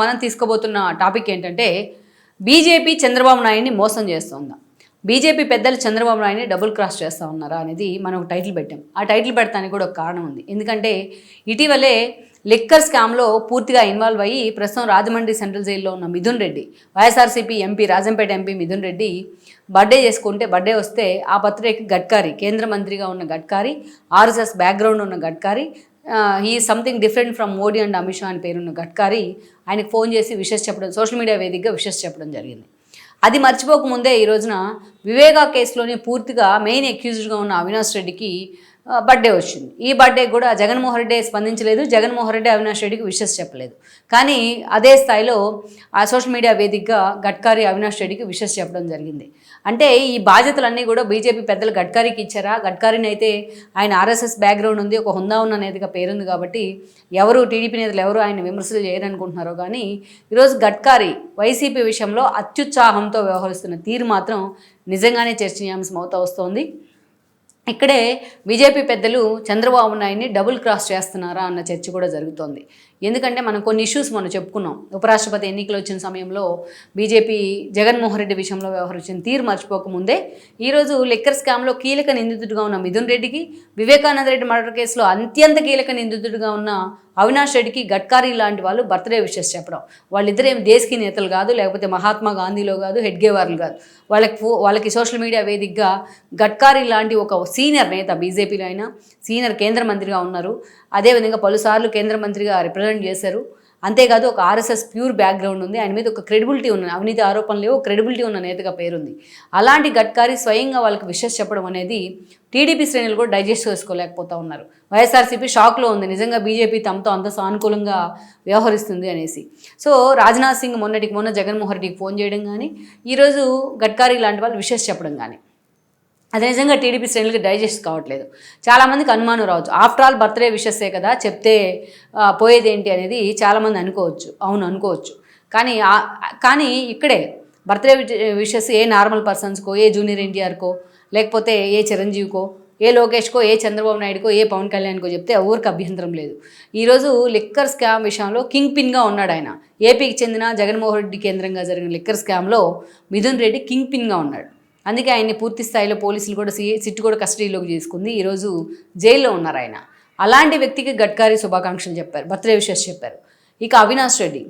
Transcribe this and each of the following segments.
మనం తీసుకోబోతున్న టాపిక్ ఏంటంటే బీజేపీ చంద్రబాబు నాయుడిని మోసం చేస్తుందా బీజేపీ పెద్దలు చంద్రబాబు నాయుడిని డబుల్ క్రాస్ చేస్తూ ఉన్నారా అనేది మనం ఒక టైటిల్ పెట్టాం. ఆ టైటిల్ పెడతానికి కూడా ఒక కారణం ఉంది. ఎందుకంటే ఇటీవలే లిక్కర్ స్కామ్లో పూర్తిగా ఇన్వాల్వ్ అయ్యి ప్రస్తుతం రాజమండ్రి సెంట్రల్ జైల్లో ఉన్న Mithun Reddy YSRCP MP Rajampet MP Mithun Reddy birthday చేసుకుంటే బర్త్డే వస్తే ఆ పత్రిక గడ్కారీ కేంద్ర మంత్రిగా ఉన్న గడ్కారీ ఆర్ఎస్ఎస్ బ్యాక్గ్రౌండ్ ఉన్న గడ్కారీ ఈ something different from Modi and Amit Shah అని పేరున్న గడ్కారీ ఆయనకు ఫోన్ చేసి విషెస్ చెప్పడం సోషల్ మీడియా వేదికగా విషెస్ చెప్పడం జరిగింది. అది మర్చిపోకముందే ఈ రోజున వివేకా కేసులోనే పూర్తిగా మెయిన్ అక్యూజ్డ్గా ఉన్న అవినాష్ రెడ్డికి బర్త్డే వచ్చింది. ఈ బర్త్డే కూడా జగన్మోహన్ రెడ్డి స్పందించలేదు. జగన్మోహన్ రెడ్డి అవినాష్ రెడ్డికి విషెస్ చెప్పలేదు. కానీ అదే స్థాయిలో ఆ సోషల్ మీడియా వేదికగా గడ్కారీ అవినాష్ రెడ్డికి విషెస్ చెప్పడం జరిగింది. అంటే ఈ బాధ్యతలన్నీ కూడా బీజేపీ పెద్దలు గడ్కారీకి ఇచ్చారా? గడ్కారీని అయితే ఆయన ఆర్ఎస్ఎస్ బ్యాక్గ్రౌండ్ ఉంది ఒక హుందా ఉన్న నేతగా పేరుంది కాబట్టి ఎవరు టీడీపీ నేతలు ఎవరు ఆయన విమర్శలు చేయరనుకుంటున్నారో కానీ ఈరోజు గడ్కారీ వైసీపీ విషయంలో అత్యుత్సాహంతో వ్యవహరిస్తున్న తీరు మాత్రం నిజంగానే చర్చనీయాంశం అవుతూ వస్తోంది. ఇక్కడే బీజేపీ పెద్దలు చంద్రబాబు నాయుడిని డబుల్ క్రాస్ చేస్తున్నారా అన్న చర్చ కూడా జరుగుతోంది. ఎందుకంటే మనం కొన్ని ఇష్యూస్ మనం చెప్పుకున్నాం. ఉపరాష్ట్రపతి ఎన్నికలు వచ్చిన సమయంలో బీజేపీ జగన్మోహన్ రెడ్డి విషయంలో వ్యవహరించిన తీరు మర్చిపోకముందే ఈరోజు లిక్కర్ స్కామ్లో కీలక నిందితుడిగా ఉన్న మిథున్ రెడ్డికి వివేకానంద రెడ్డి మర్డర్ కేసులో అత్యంత కీలక నిందితుడిగా ఉన్న అవినాష్ రెడ్డికి గడ్కారీ లాంటి వాళ్ళు బర్త్డే విషెస్ చెప్పడం. వాళ్ళిద్దరేం ఏం దేశకి నేతలు కాదు లేకపోతే మహాత్మా గాంధీలో కాదు హెడ్గేవార్లు కాదు. వాళ్ళకి వాళ్ళకి సోషల్ మీడియా వేదికగా గడ్కారీ లాంటి ఒక సీనియర్ నేత బీజేపీలో అయినా సీనియర్ కేంద్ర మంత్రిగా ఉన్నారు. అదేవిధంగా పలుసార్లు కేంద్ర మంత్రిగా రిప్రజెంట్ చేశారు. అంతేకాదు ఒక ఆర్ఎస్ఎస్ ప్యూర్ బ్యాక్గ్రౌండ్ ఉంది. ఆయన మీద ఒక క్రెడిబిలిటీ ఉన్న అవినీతి ఆరోపణలు లేవు. క్రెడిబిలిటీ ఉన్న నేతగా పేరుంది. అలాంటి గడ్కారీ స్వయంగా వాళ్ళకి విషెస్ చెప్పడం అనేది టీడీపీ శ్రేణులు కూడా డైజెస్ట్ చేసుకోలేకపోతా ఉన్నారు. వైఎస్ఆర్సీపీ షాక్లో ఉంది. నిజంగా బీజేపీ తమతో అంత సానుకూలంగా వ్యవహరిస్తుంది అనేసి. సో రాజ్నాథ్ సింగ్ మొన్నటికి మొన్న జగన్మోహన్ రెడ్డికి ఫోన్ చేయడం కానీ ఈరోజు గడ్కారీ లాంటి వాళ్ళు విషెస్ చెప్పడం కానీ అది నిజంగా టీడీపీ శ్రేణులకి డైజెస్ట్ కావట్లేదు. చాలామందికి అనుమానం రావచ్చు. ఆఫ్టర్ ఆల్ బర్త్డే విషెస్సే కదా చెప్తే పోయేదేంటి అనేది చాలామంది అనుకోవచ్చు. అవును అనుకోవచ్చు. కానీ కానీ ఇక్కడే బర్త్డే విషెస్ ఏ నార్మల్ పర్సన్స్కో ఏ జూనియర్ ఎన్టీఆర్కో లేకపోతే ఏ చిరంజీవికో ఏ లోకేష్కో ఏ చంద్రబాబు నాయుడుకో ఏ పవన్ కళ్యాణ్కో చెప్తే ఊరికి అభ్యంతరం లేదు. ఈరోజు లిక్కర్ స్కామ్ విషయంలో కింగ్ పిన్గా ఉన్నాడు ఆయన. ఏపీకి చెందిన జగన్మోహన్ రెడ్డి కేంద్రంగా జరిగిన లిక్కర్ స్కామ్లో మిథున్ రెడ్డి కింగ్ పిన్గా ఉన్నాడు. అందుకే ఆయన్ని పూర్తి స్థాయిలో పోలీసులు కూడా సి సిట్టు కూడా కస్టడీలోకి తీసుకుంది. ఈరోజు జైల్లో ఉన్నారు ఆయన. అలాంటి వ్యక్తికి గడ్కారీ శుభాకాంక్షలు చెప్పారు. బర్త్డే విషెస్ చెప్పారు. ఇక అవినాష్ రెడ్డి.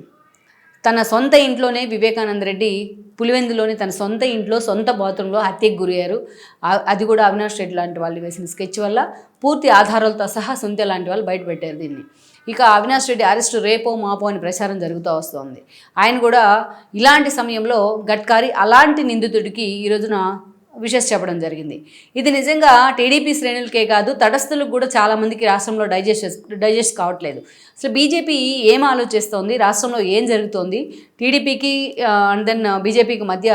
తన సొంత ఇంట్లోనే వివేకానంద రెడ్డి పులివెందులోని తన సొంత ఇంట్లో సొంత బాత్రూంలో హత్యకు గురయ్యారు. అది కూడా అవినాష్ రెడ్డి లాంటి వాళ్ళు వేసిన స్కెచ్ వల్ల పూర్తి ఆధారాలతో సహా సొంత లాంటి వాళ్ళు బయటపెట్టారు దీన్ని. ఇక అవినాష్ రెడ్డి అరెస్ట్ రేపో మాపో అని ప్రచారం జరుగుతూ వస్తోంది. ఆయన కూడా ఇలాంటి సమయంలో గడ్కారీ అలాంటి నిందితుడికి ఈ రోజున విషెస్ చెప్పడం జరిగింది. ఇది నిజంగా టీడీపీ శ్రేణులకే కాదు తటస్థులకు కూడా చాలామందికి రాష్ట్రంలో డైజెస్ట్ డైజెస్ట్ కావట్లేదు. అసలు బీజేపీ ఏం ఆలోచిస్తోంది రాష్ట్రంలో ఏం జరుగుతోంది టీడీపీకి అండ్ దెన్ బీజేపీకి మధ్య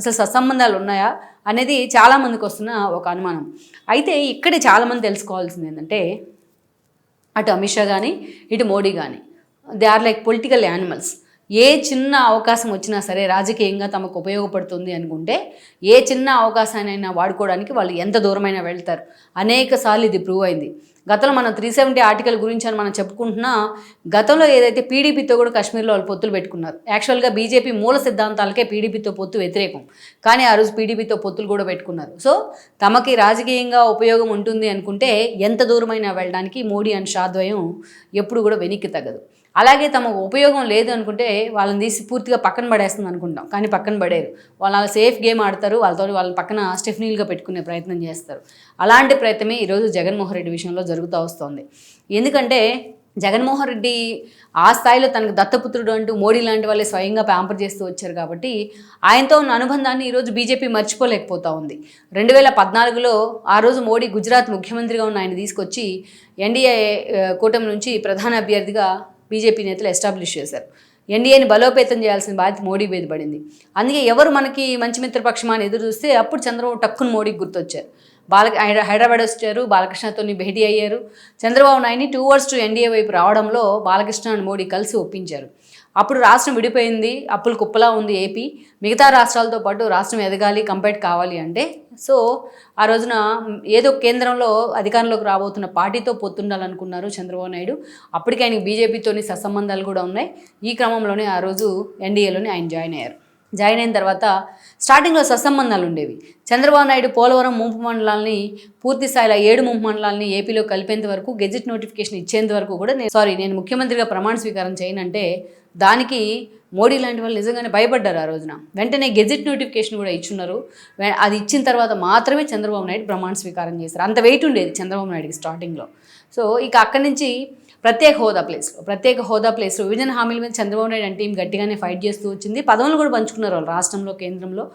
అసలు సత్సంబంధాలు ఉన్నాయా అనేది చాలామందికి వస్తున్న ఒక అనుమానం. అయితే ఇక్కడే చాలామంది తెలుసుకోవాల్సింది ఏంటంటే అటు అమిత్ షా కానీ ఇటు మోడీ కానీ they are like political animals ఏ చిన్న అవకాశం వచ్చినా సరే రాజకీయంగా తమకు ఉపయోగపడుతుంది అనుకుంటే ఏ చిన్న అవకాశాన్నైనా వాడుకోవడానికి వాళ్ళు ఎంత దూరమైనా వెళ్తారు. అనేక సార్లు ఇది ప్రూవ్ అయింది. గతంలో మనం త్రీ సెవెంటీ ఆర్టికల్ గురించి అని మనం చెప్పుకుంటున్నా గతంలో ఏదైతే పీడీపీతో కూడా కాశ్మీర్లో వాళ్ళు పొత్తులు పెట్టుకున్నారు. యాక్చువల్గా బీజేపీ మూల సిద్ధాంతాలకే పీడీపీతో పొత్తు వ్యతిరేకం. కానీ ఆ రోజు పీడీపీతో పొత్తులు కూడా పెట్టుకున్నారు. సో తమకి రాజకీయంగా ఉపయోగం ఉంటుంది అనుకుంటే ఎంత దూరమైనా వెళ్ళడానికి మోడీ అండ్ షాద్వయం ఎప్పుడు కూడా వెనక్కి తగ్గదు. అలాగే తమకు ఉపయోగం లేదు అనుకుంటే వాళ్ళని తీసి పూర్తిగా పక్కన పడేస్తుంది అనుకుంటాం. కానీ పక్కన పడేరు. వాళ్ళు అలా సేఫ్ గేమ్ ఆడతారు. వాళ్ళతో వాళ్ళ పక్కన స్టెఫ్నీల్గా పెట్టుకునే ప్రయత్నం చేస్తారు. అలాంటి ప్రయత్నమే ఈరోజు జగన్మోహన్ రెడ్డి విషయంలో జరుగుతూ వస్తుంది. ఎందుకంటే జగన్మోహన్ రెడ్డి ఆ స్థాయిలో తనకు దత్తపుత్రుడు అంటూ మోడీ లాంటి వాళ్ళే స్వయంగా ప్యాంపర్ చేస్తూ వచ్చారు కాబట్టి ఆయనతో ఉన్న అనుబంధాన్ని ఈరోజు బీజేపీ మర్చిపోలేకపోతా ఉంది. రెండు వేల పద్నాలుగులో ఆ రోజు మోడీ గుజరాత్ ముఖ్యమంత్రిగా ఉన్న ఆయన తీసుకొచ్చి ఎన్డీఏ కూటమి నుంచి ప్రధాన అభ్యర్థిగా బీజేపీ నేతలు ఎస్టాబ్లిష్ చేశారు. ఎన్డీఏని బలోపేతం చేయాల్సిన బాధ్యత మోడీ మీద పడింది. అందుకే ఎవరు మనకి మంచి మిత్రపక్షమా అని ఎదురు చూస్తే అప్పుడు చంద్రబాబు టక్కును మోడీకి గుర్తొచ్చారు. బాల హైదరాబాద్ వచ్చారు బాలకృష్ణతో భేటీ అయ్యారు. చంద్రబాబు నాయుడిని టూ అవర్స్ టు ఎన్డీఏ వైపు రావడంలో బాలకృష్ణ అండ్ మోడీ కలిసి ఒప్పించారు. అప్పుడు రాష్ట్రం విడిపోయింది అప్పులు కుప్పలా ఉంది ఏపీ. మిగతా రాష్ట్రాలతో పాటు రాష్ట్రం ఎదగాలి కంపేట్ కావాలి అంటే సో ఆ రోజున ఏదో కేంద్రంలో అధికారంలోకి రాబోతున్న పార్టీతో పొత్తుండాలనుకున్నారు చంద్రబాబు నాయుడు. అప్పటికి ఆయనకి బీజేపీతోని సత్సంబంధాలు కూడా ఉన్నాయి. ఈ క్రమంలోనే ఆ రోజు ఎన్డీఏలోనే ఆయన జాయిన్ అయ్యారు. జాయిన్ అయిన తర్వాత స్టార్టింగ్లో సత్సంబంధాలు ఉండేవి చంద్రబాబు నాయుడు పోలవరం ముంపు మండలాల్ని పూర్తి స్థాయిలో ఏడు ముంపు మండలాల్ని ఏపీలో కలిపేంత వరకు గెజిట్ నోటిఫికేషన్ ఇచ్చేంత వరకు కూడా నేను సారీ నేను ముఖ్యమంత్రిగా ప్రమాణ స్వీకారం చేయనంటే దానికి మోడీ లాంటి వాళ్ళు నిజంగానే భయపడ్డారు ఆ రోజున. వెంటనే గెజిట్ నోటిఫికేషన్ కూడా ఇచ్చున్నారు. అది ఇచ్చిన తర్వాత మాత్రమే చంద్రబాబు నాయుడు ప్రమాణ స్వీకారం చేశారు. అంత వెయిట్ ఉండేది చంద్రబాబు నాయుడుకి స్టార్టింగ్లో. సో ఇక అక్కడి నుంచి ప్రత్యేక హోదా ప్లేస్లో ప్రత్యేక హోదా ప్లేస్లో విభజన హామీల మీద చంద్రబాబు నాయుడు అంటే టీం గట్టిగానే ఫైట్ చేస్తూ వచ్చింది. పదవులు కూడా పంచుకున్నారు వాళ్ళు రాష్ట్రంలో కేంద్రంలో.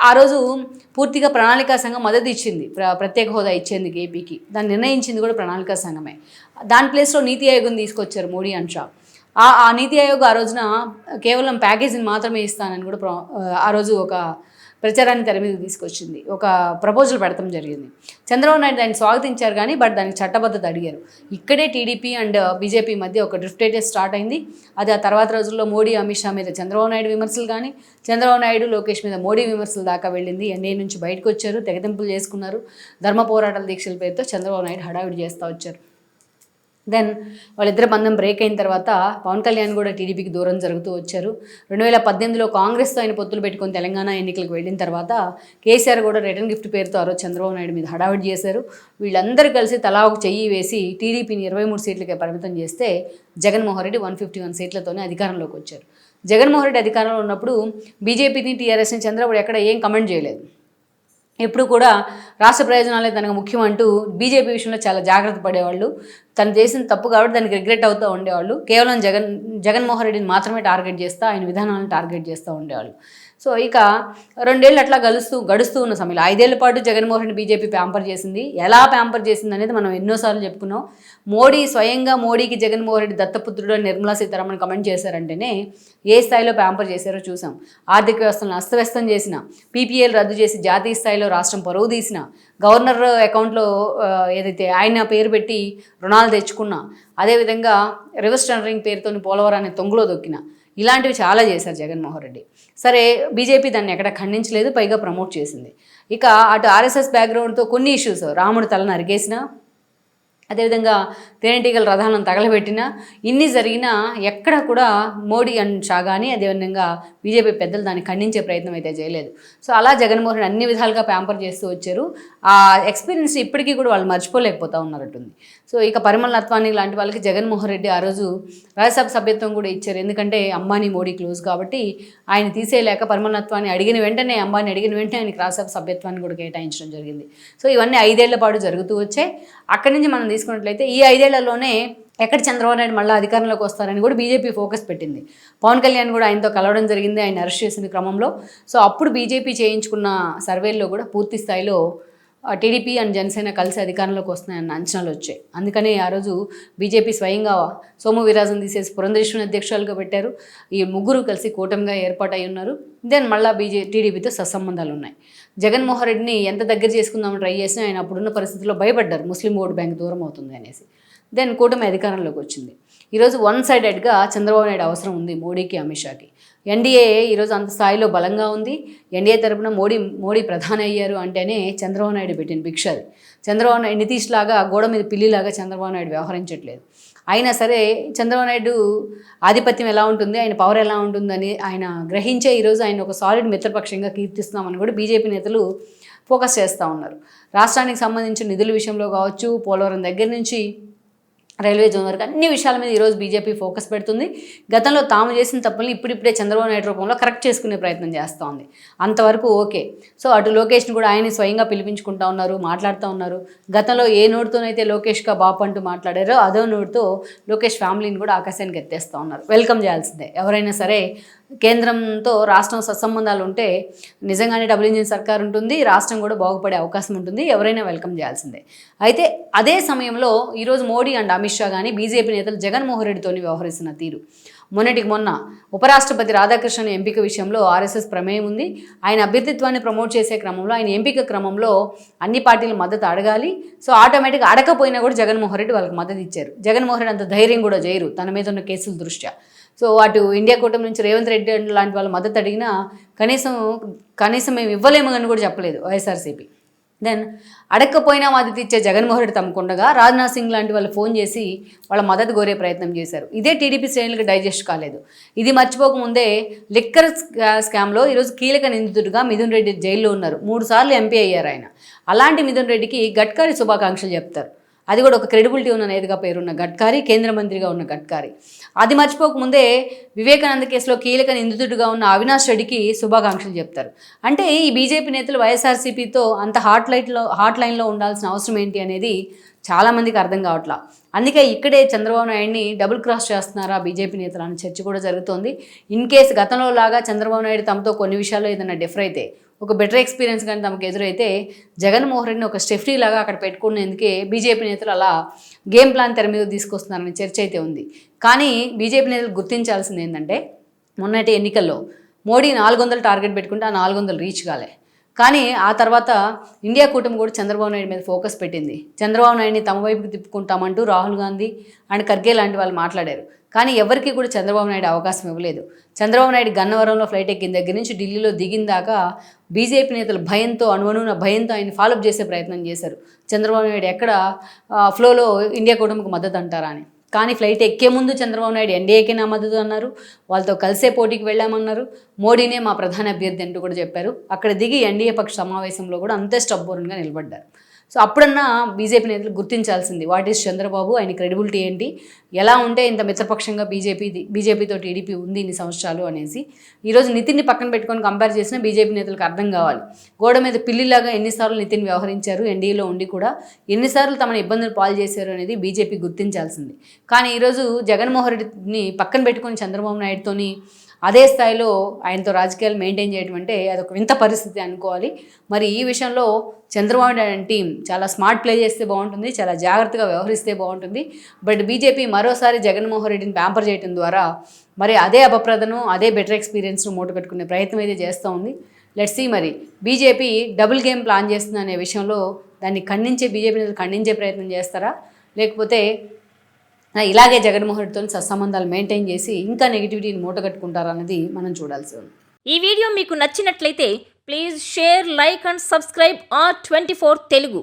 ఆ- రోజు పూర్తిగా ప్రణాళికా సంఘం మద్దతు ఇచ్చింది. ప్ర- ప్రత్యేక హోదా ఇచ్చేందుకు ఏపీకి దాన్ని నిర్ణయించింది కూడా ప్రణాళికా సంఘమే. దాని ప్లేస్లో నీతి ఆయోగం తీసుకొచ్చారు మోడీ అండ్ షా. ఆ ఆ నీతి ఆయోగ్ ఆ రోజున కేవలం ప్యాకేజీని మాత్రమే ఇస్తానని కూడా ప్ర- ఆ రోజు ఒక ప్రచారాన్ని తెర మీద తీసుకొచ్చింది. ఒక ప్రపోజల్ పెడతాం జరిగింది. చంద్రబాబు నాయుడు దాన్ని స్వాగతించారు కానీ బట్ దానికి చట్టబద్ధత అడిగారు. ఇక్కడే టీడీపీ అండ్ బీజేపీ మధ్య ఒక డ్రిఫ్టేజెస్ స్టార్ట్ అయింది. అది ఆ తర్వాత రోజుల్లో మోడీ అమిత్ షా మీద చంద్రబాబు నాయుడు విమర్శలు కానీ చంద్రబాబు నాయుడు లోకేష్ మీద మోడీ విమర్శలు దాకా వెళ్ళింది. ఎన్ఏ నుంచి బయటకు వచ్చారు తెగతింపులు చేసుకున్నారు. ధర్మ పోరాటాల దీక్షల పేరుతో చంద్రబాబు నాయుడు హడావిడి చేస్తూ వచ్చారు. దెన్ వాళ్ళిద్దరి బంధం బ్రేక్ అయిన తర్వాత పవన్ కళ్యాణ్ కూడా టీడీపీకి దూరం జరుగుతూ వచ్చారు. రెండు వేల పద్దెనిమిదిలో కాంగ్రెస్తో ఆయన పొత్తులు పెట్టుకొని తెలంగాణ ఎన్నికలకు వెళ్ళిన తర్వాత కేసీఆర్ కూడా రిటర్న్ గిఫ్ట్ పేరుతో ఆ రోజు చంద్రబాబు నాయుడు మీద హడావిడి చేశారు. వీళ్ళందరూ కలిసి తలా ఒక చెయ్యి వేసి టీడీపీని ఇరవై మూడు సీట్లకే పరిమితం చేస్తే Jaganmohan Reddy one fifty one సీట్లతోనే అధికారంలోకి వచ్చారు. జగన్మోహన్ రెడ్డి అధికారంలో ఉన్నప్పుడు బీజేపీని టీఆర్ఎస్ని చంద్రబాబు ఎక్కడ ఏం కమెంట్ చేయలేదు. ఎప్పుడు కూడా రాష్ట్ర ప్రయోజనాలే తనకు ముఖ్యం అంటూ బీజేపీ విషయంలో చాలా జాగ్రత్త పడేవాళ్ళు. తను చేసిన తప్పు కాబట్టి దానికి రిగ్రెట్ అవుతూ ఉండేవాళ్ళు. కేవలం జగన్ జగన్మోహన్ రెడ్డిని మాత్రమే టార్గెట్ చేస్తూ ఆయన విధానాలను టార్గెట్ చేస్తూ ఉండేవాళ్ళు. సో ఇక రెండేళ్ళు అట్లా గలుస్తూ గడుస్తూ ఉన్న సమయంలో ఐదేళ్ళ పాటు జగన్మోహన్ రెడ్డి బీజేపీ ప్యాంపర్ చేసింది. ఎలా ప్యాంపర్ చేసింది అనేది మనం ఎన్నోసార్లు చెప్పుకున్నాం. మోడీ స్వయంగా మోడీకి జగన్మోహన్ రెడ్డి దత్తపుత్రుడు నిర్మలా సీతారామన్ కమెంట్ చేశారంటేనే ఏ స్థాయిలో ప్యాంపర్ చేశారో చూసాం. ఆర్థిక వ్యవస్థను అస్తవ్యస్తం చేసిన పీపీఎల్ రద్దు చేసి జాతీయ స్థాయిలో రాష్ట్రం పరువు తీసిన గవర్నర్ అకౌంట్లో ఏదైతే ఆయన పేరు పెట్టి రుణాలు తెచ్చుకున్నా అదేవిధంగా రివర్స్ టెండరింగ్ పేరుతోని పోలవరాన్ని తొంగులో దొక్కిన ఇలాంటివి చాలా చేశారు జగన్మోహన్ రెడ్డి. సరే బీజేపీ దాన్ని ఎక్కడ ఖండించలేదు పైగా ప్రమోట్ చేసింది. ఇక అటు ఆర్ఎస్ఎస్ బ్యాక్గ్రౌండ్తో కొన్ని ఇష్యూస్ రాముడు తల నరికేసిన అదేవిధంగా తేనెటీగల రథాలను తగలబెట్టినా ఇన్ని జరిగినా ఎక్కడ కూడా మోడీ అని షా కానీ అదేవిధంగా బీజేపీ పెద్దలు దాన్ని ఖండించే ప్రయత్నం అయితే చేయలేదు. సో అలా జగన్మోహన్ అన్ని విధాలుగా ప్యాంపర్ చేస్తూ వచ్చారు. ఆ ఎక్స్పీరియన్స్ ఇప్పటికీ కూడా వాళ్ళు మర్చిపోలేకపోతా ఉన్నారట్టుంది సో ఇక పరిమళ నత్వాని లాంటి వాళ్ళకి జగన్మోహన్ రెడ్డి ఆ రోజు రాజ్యసభ సభ్యత్వం కూడా ఇచ్చారు. ఎందుకంటే అంబానీ మోడీ క్లోజ్ కాబట్టి ఆయన తీసేయలేక పరిమళ నత్వాన్ని అడిగిన వెంటనే అంబానీ అడిగిన వెంటనే ఆయనకి రాజ్యసభ సభ్యత్వాన్ని కూడా కేటాయించడం జరిగింది. సో ఇవన్నీ ఐదేళ్ళ పాటు జరుగుతూ వచ్చాయి. అక్కడి నుంచి మనం తీసుకున్నట్లయితే ఈ ఐదేళ్ళలోనే ఎక్కడ చంద్రబాబు నాయుడు మళ్ళీ అధికారంలోకి వస్తారని కూడా బీజేపీ ఫోకస్ పెట్టింది. పవన్ కళ్యాణ్ కూడా ఆయనతో కలవడం జరిగింది ఆయన అరెస్ట్ చేసిన క్రమంలో. సో అప్పుడు బీజేపీ చేయించుకున్న సర్వేల్లో కూడా పూర్తి స్థాయిలో టీడీపీ అండ్ జనసేన కలిసి అధికారంలోకి వస్తున్నాయన్న అంచనాలు వచ్చాయి. అందుకనే ఆ రోజు బీజేపీ స్వయంగా సోము వీరాజన్ తీసేసి పురంధేశ్వరిని అధ్యక్షులుగా పెట్టారు. ఈ ముగ్గురు కలిసి కూటమిగా ఏర్పాటు అయి ఉన్నారు. దెన్ మళ్ళీ బీజే టీడీపీతో సత్సంబంధాలు ఉన్నాయి. జగన్మోహన్ రెడ్డిని ఎంత దగ్గర చేసుకుందామని ట్రై చేసినా ఆయన అప్పుడున్న పరిస్థితుల్లో భయపడ్డారు. ముస్లిం ఓటు బ్యాంక్ దూరం అవుతుంది అనేసి. దెన్ కూటమి అధికారంలోకి వచ్చింది. ఈరోజు వన్ సైడెడ్గా చంద్రబాబు నాయుడు అవసరం ఉంది మోడీకి అమిత్ షాకి ఎన్డీఏ ఈరోజు అంత స్థాయిలో బలంగా ఉంది. ఎన్డీఏ తరపున మోడీ మోడీ ప్రధాని అయ్యారు అంటేనే చంద్రబాబు నాయుడు పెట్టిన భిక్ష అది. చంద్రబాబు నాయుడు నితీష్ లాగా గోడ మీద పిల్లిలాగా చంద్రబాబు నాయుడు వ్యవహరించట్లేదు. అయినా సరే చంద్రబాబు నాయుడు ఆధిపత్యం ఎలా ఉంటుంది ఆయన పవర్ ఎలా ఉంటుందని ఆయన గ్రహించే ఈరోజు ఆయన ఒక సాలిడ్ మిత్రపక్షంగా కీర్తిస్తున్నామని కూడా బీజేపీ నేతలు ఫోకస్ చేస్తూ ఉన్నారు. రాష్ట్రానికి సంబంధించిన నిధుల విషయంలో కావచ్చు పోలవరం దగ్గర నుంచి రైల్వే జోన్ వరకు అన్ని విషయాల మీద ఈరోజు బీజేపీ ఫోకస్ పెడుతుంది. గతంలో తాము చేసిన తప్పుల్ని ఇప్పుడిప్పుడే చంద్రబాబు నాయుడు రూపంలో కరెక్ట్ చేసుకునే ప్రయత్నం చేస్తూ ఉంది అంతవరకు ఓకే. సో అటు లోకేష్ని కూడా ఆయన స్వయంగా పిలిపించుకుంటా ఉన్నారు మాట్లాడుతూ ఉన్నారు. గతంలో ఏ నోటితోనైతే లోకేష్గా బాపు అంటూ మాట్లాడారో అదో నోటితో లోకేష్ ఫ్యామిలీని కూడా ఆకాశానికి ఎత్తేస్తూ ఉన్నారు. వెల్కమ్ చేయాల్సిందే. ఎవరైనా సరే కేంద్రంతో రాష్ట్రం సత్సంబంధాలు ఉంటే నిజంగానే డబుల్ ఇంజిన్ సర్కార్ ఉంటుంది రాష్ట్రం కూడా బాగుపడే అవకాశం ఉంటుంది ఎవరైనా వెల్కమ్ చేయాల్సిందే. అయితే అదే సమయంలో ఈరోజు మోడీ అండ్ అమిత్ షా కానీ బీజేపీ నేతలు జగన్మోహన్ రెడ్డితోని వ్యవహరిస్తున్న తీరు. మొన్నటికి మొన్న ఉపరాష్ట్రపతి రాధాకృష్ణన్ ఎంపిక విషయంలో ఆర్ఎస్ఎస్ ప్రమేయం ఉంది. ఆయన అభ్యర్థిత్వాన్ని ప్రమోట్ చేసే క్రమంలో ఆయన ఎంపిక క్రమంలో అన్ని పార్టీల మద్దతు అడగాలి. సో ఆటోమేటిక్గా అడగకపోయినా కూడా జగన్మోహన్ రెడ్డి వాళ్ళకి మద్దతు ఇచ్చారు. జగన్మోహన్ రెడ్డి అంత ధైర్యం కూడా చేయరు తన మీద ఉన్న కేసుల దృష్ట్యా. సో అటు ఇండియా కూటమి నుంచి రేవంత్ రెడ్డి లాంటి వాళ్ళ మద్దతు అడిగినా కనీసం కనీసం మేము ఇవ్వలేము అని కూడా చెప్పలేదు వైఎస్ఆర్సీపీ. దెన్ అడగకపోయినా మద్దతు ఇచ్చే జగన్మోహన్ రెడ్డి తమకుండగా రాజ్నాథ్ సింగ్ లాంటి వాళ్ళు ఫోన్ చేసి వాళ్ళ మద్దతు కోరే ప్రయత్నం చేశారు. ఇదే టీడీపీ శ్రేణులకు డైజెస్ట్ కాలేదు. ఇది మర్చిపోకముందే లిక్కర్ స్కా- స్కామ్లో ఈరోజు కీలక నిందితుడిగా మిథున్ రెడ్డి జైల్లో ఉన్నారు. మూడు సార్లు ఎంపీ అయ్యారు ఆయన. అలాంటి మిథున్ రెడ్డికి గడ్కరీ శుభాకాంక్షలు చెప్తారు. అది కూడా ఒక క్రెడిబిలిటీ ఉన్న నేతగా పేరున్న గడ్కారీ కేంద్ర మంత్రిగా ఉన్న గడ్కారీ. అది మర్చిపోకముందే వివేకానంద కేసులో కీలక నిందితుడిగా ఉన్న అవినాష్ రెడ్డికి శుభాకాంక్షలు చెప్తారు. అంటే ఈ బీజేపీ నేతలు వైఎస్ఆర్సీపీతో అంత హాట్ లైట్లో హాట్ లైన్లో ఉండాల్సిన అవసరం ఏంటి అనేది చాలామందికి అర్థం కావట్లా. అందుకే ఇక్కడే చంద్రబాబు నాయుడిని డబుల్ క్రాస్ చేస్తున్నారా బీజేపీ నేతలు అనే చర్చ కూడా జరుగుతోంది. ఇన్ కేసు గతంలో లాగా చంద్రబాబు నాయుడు తమతో కొన్ని విషయాల్లో ఏదైనా డిఫర్ అయితే ఒక బెటర్ ఎక్స్పీరియన్స్ కానీ తమకు ఎదురైతే జగన్మోహన్ రెడ్డిని ఒక స్టెఫ్టీ లాగా అక్కడ పెట్టుకునేందుకే బీజేపీ నేతలు అలా గేమ్ ప్లాన్ తెర మీద తీసుకొస్తున్నారని చర్చ అయితే ఉంది. కానీ బీజేపీ నేతలు గుర్తించాల్సింది ఏంటంటే మొన్నటి ఎన్నికల్లో మోడీ నాలుగు వందలు టార్గెట్ పెట్టుకుంటే ఆ నాలుగు వందలు రీచ్ కాలే. కానీ ఆ తర్వాత ఇండియా కూటమి కూడా చంద్రబాబు నాయుడు మీద ఫోకస్ పెట్టింది. చంద్రబాబు నాయుడిని తమ వైపుకి తిప్పుకుంటామంటూ రాహుల్ గాంధీ అండ్ ఖర్గే లాంటి వాళ్ళు మాట్లాడారు. కానీ ఎవరికి కూడా చంద్రబాబు నాయుడు అవకాశం ఇవ్వలేదు. చంద్రబాబు నాయుడు గన్నవరంలో ఫ్లైట్ ఎక్కిన దగ్గర నుంచి ఢిల్లీలో దిగిన దాకా బీజేపీ నేతలు భయంతో అణువణువున భయంతో ఆయన ఫాలోఅప్ చేసే ప్రయత్నం చేశారు. చంద్రబాబు నాయుడు ఎక్కడ ఫ్లోలో ఇండియా కూటమికి మద్దతు అంటారా అని. కానీ ఫ్లైట్ ఎక్కే ముందు చంద్రబాబు నాయుడు ఎన్డీఏకి నా మద్దతు అన్నారు. వాళ్ళతో కలిసే పోటీకి వెళ్ళామన్నారు. మోడీనే మా ప్రధాన అభ్యర్థి అంటూ కూడా చెప్పారు. అక్కడ దిగి ఎన్డీఏ పక్ష సమావేశంలో కూడా అంతే స్టబ్బోర్న్గా నిలబడ్డారు. సో అప్పుడన్నా బీజేపీ నేతలు గుర్తించాల్సింది వాట్ ఈస్ చంద్రబాబు ఆయన క్రెడిబిలిటీ ఏంటి ఎలా ఉంటే ఇంత మిత్రపక్షంగా బీజేపీ బీజేపీతో టీడీపీ ఉంది ఇన్ని సంవత్సరాలు అనేసి. ఈరోజు నితిన్ని పక్కన పెట్టుకొని కంపేర్ చేసిన బీజేపీ నేతలకు అర్థం కావాలి. గోడ మీద పిల్లిలాగా ఎన్నిసార్లు నితిన్ వ్యవహరించారు ఎన్డీఏలో ఉండి కూడా ఎన్నిసార్లు తమను ఇబ్బందులు పాలు చేశారు అనేది బీజేపీ గుర్తించాల్సింది. కానీ ఈరోజు జగన్మోహన్ రెడ్డిని పక్కన పెట్టుకొని చంద్రబాబు నాయుడుతోని అదే స్థాయిలో ఆయనతో రాజకీయాలు మెయింటైన్ చేయడం అంటే అదొక వింత పరిస్థితి అనుకోవాలి. మరి ఈ విషయంలో చంద్రబాబు నాయుడు టీం చాలా స్మార్ట్ ప్లే చేస్తే బాగుంటుంది చాలా జాగ్రత్తగా వ్యవహరిస్తే బాగుంటుంది. బట్ బీజేపీ మరోసారి జగన్మోహన్ రెడ్డిని ప్యాంపర్ చేయడం ద్వారా మరి అదే అపప్రదను అదే బెటర్ ఎక్స్పీరియన్స్ను మూటపెట్టుకునే ప్రయత్నం అయితే చేస్తూ ఉంది. లెట్స్ సీ మరి బీజేపీ డబుల్ గేమ్ ప్లాన్ చేస్తుంది అనే విషయంలో దాన్ని ఖండించే బీజేపీ నేతలు ఖండించే ప్రయత్నం చేస్తారా? లేకపోతే ఇలాగే జగన్మోహన్తో సత్సంబంధాలు మెయింటైన్ చేసి ఇంకా నెగిటివిటీని మూటగట్టుకుంటారన్నది మనం చూడాల్సి ఉంది. ఈ వీడియో మీకు నచ్చినట్లయితే please share like and subscribe R twenty four Telugu